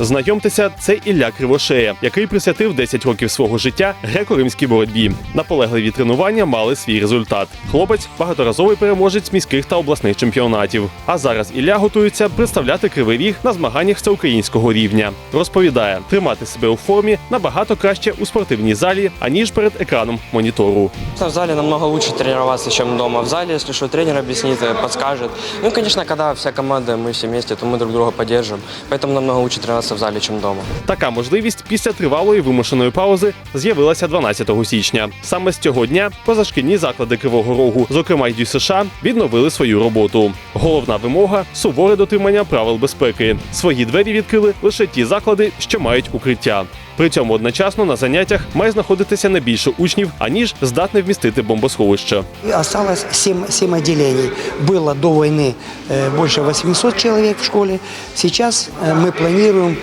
Знайомтеся, це Ілля Кривошея, який присвятив 10 років свого життя греко-римській боротьбі. Наполегливі тренування мали свій результат. Хлопець багаторазовий переможець міських та обласних чемпіонатів. А зараз Ілля готується представляти кривий ріг на змаганнях всеукраїнського рівня. Розповідає, тримати себе у формі набагато краще у спортивній залі, аніж перед екраном монітору. В зале намного лучше тренироваться, чем дома. В зале, если что, тренер объяснит, э, подскажет. Ну и, конечно, когда вся команда, мы все вместе, то мы друг друга поддержим. Поэтому намного лучше в залі, чим вдома. Така можливість після тривалої вимушеної паузи з'явилася 12 січня. Саме з цього дня позашкільні заклади Кривого Рогу, зокрема й США, відновили свою роботу. Головна вимога суворе дотримання правил безпеки. Свої двері відкрили лише ті заклади, що мають укриття. При цьому одночасно на заняттях має знаходитися не більше учнів, аніж здатне вмістити бомбосховище. И Осталось 7, 7 отделений. Было до войны э, больше 800 человек в школе. Сейчас э, мы планируем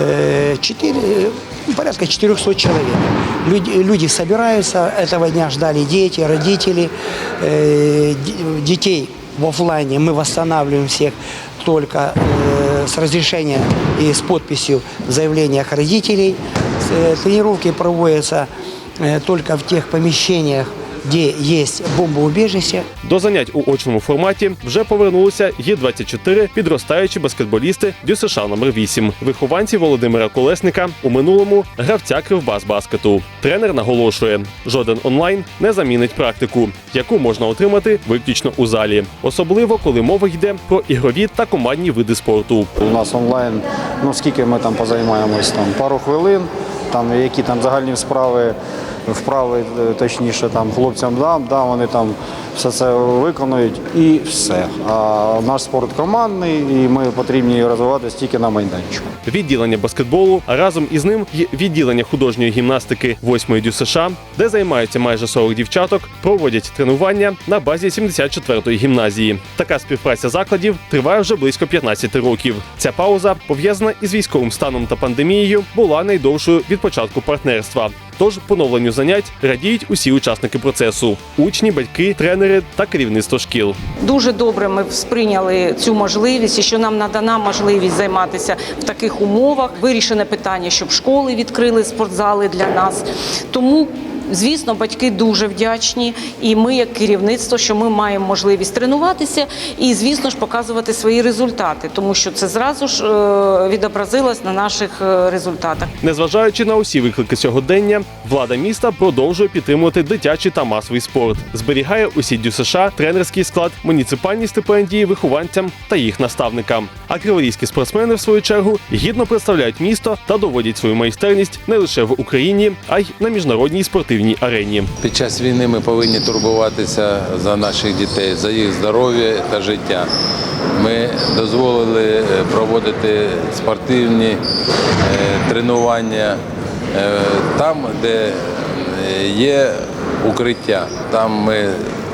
э, 4, э, порядка 400 человек. Люди, люди собираются, этого дня ждали дети, родители. Э, д- детей в оффлайне мы восстанавливаем всех только э, с разрешения и с подписью в заявлениях родителей. Э, Тренировки проводятся э, только в тех помещениях, где есть бомбоубежище. До занять у очному форматі вже повернулися Є-24 підростаючі баскетболісти ДЮСШ номер 8 вихованці Володимира Колесника у минулому гравця Кривбас-баскету. Тренер наголошує, жоден онлайн не замінить практику, яку можна отримати виключно у залі, особливо коли мова йде про ігрові та командні види спорту. У нас онлайн, ну скільки ми там позаймаємось, там пару хвилин, там які там загальні справи, вправи, е, точніше, там хлопцям дам, да, вони там все це виконують і все. А наш спорт командний, і ми потрібні розвиватися тільки на майданчику. відділення баскетболу, а разом із ним й відділення художньої гімнастики 8-ї ДЮСШ, де займаються майже 40 дівчаток, проводять тренування на базі 74-ї гімназії. Така співпраця закладів триває вже близько 15 років. Ця пауза, пов'язана із військовим станом та пандемією, була найдовшою від початку партнерства. Тож поновленню занять радіють усі учасники процесу: учні, батьки, тренери та керівництво шкіл. Дуже добре ми сприйняли цю можливість, і що нам надана можливість займатися в таких умовах. Вирішене питання, щоб школи відкрили спортзали для нас. Тому. Звісно, батьки дуже вдячні, і ми, як керівництво, що ми маємо можливість тренуватися і, звісно ж, показувати свої результати, тому що це зразу ж е, відобразилось на наших е, результатах. Незважаючи на усі виклики сьогодення, влада міста продовжує підтримувати дитячий та масовий спорт, зберігає усі ДЮСШ, тренерський склад, муніципальні стипендії вихованцям та їх наставникам. А криворізькі спортсмени, в свою чергу, гідно представляють місто та доводять свою майстерність не лише в Україні, а й на міжнародній спортивній арені. Під час війни ми повинні турбуватися за наших дітей, за їх здоров'я та життя. Ми дозволили е, проводити спортивні е, тренування е, там, де є укриття. Там ми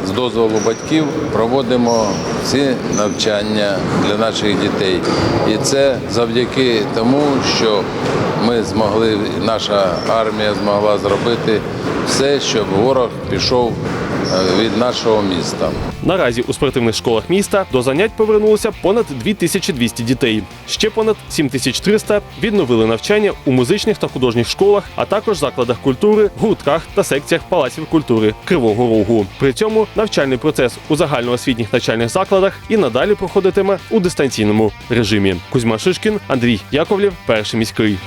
з дозволу батьків проводимо всі навчання для наших дітей. І це завдяки тому, що ми змогли, наша армія змогла зробити все, щоб ворог пішов від нашого міста. Наразі у спортивних школах міста до занять повернулося понад 2200 дітей. Ще понад 7300 відновили навчання у музичних та художніх школах, а також закладах культури, гуртках та секціях палаців культури Кривого Рогу. При цьому навчальний процес у загальноосвітніх навчальних закладах і надалі проходитиме у дистанційному режимі. Кузьма Шишкін, Андрій Яковлів, перший міський.